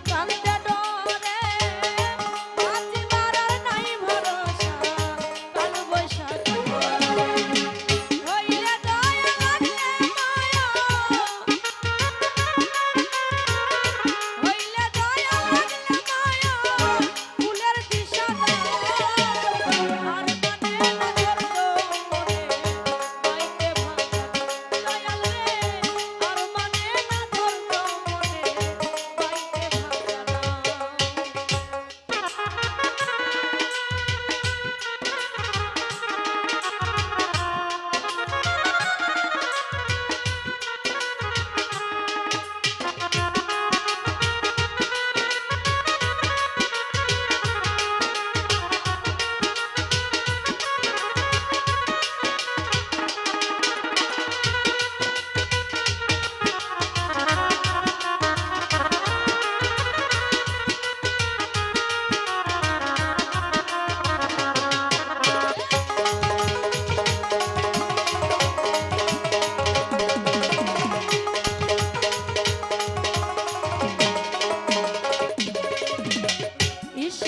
কান্দে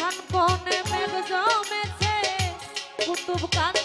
কোন কোন মেঘ জমেছে কুতুব কান্ত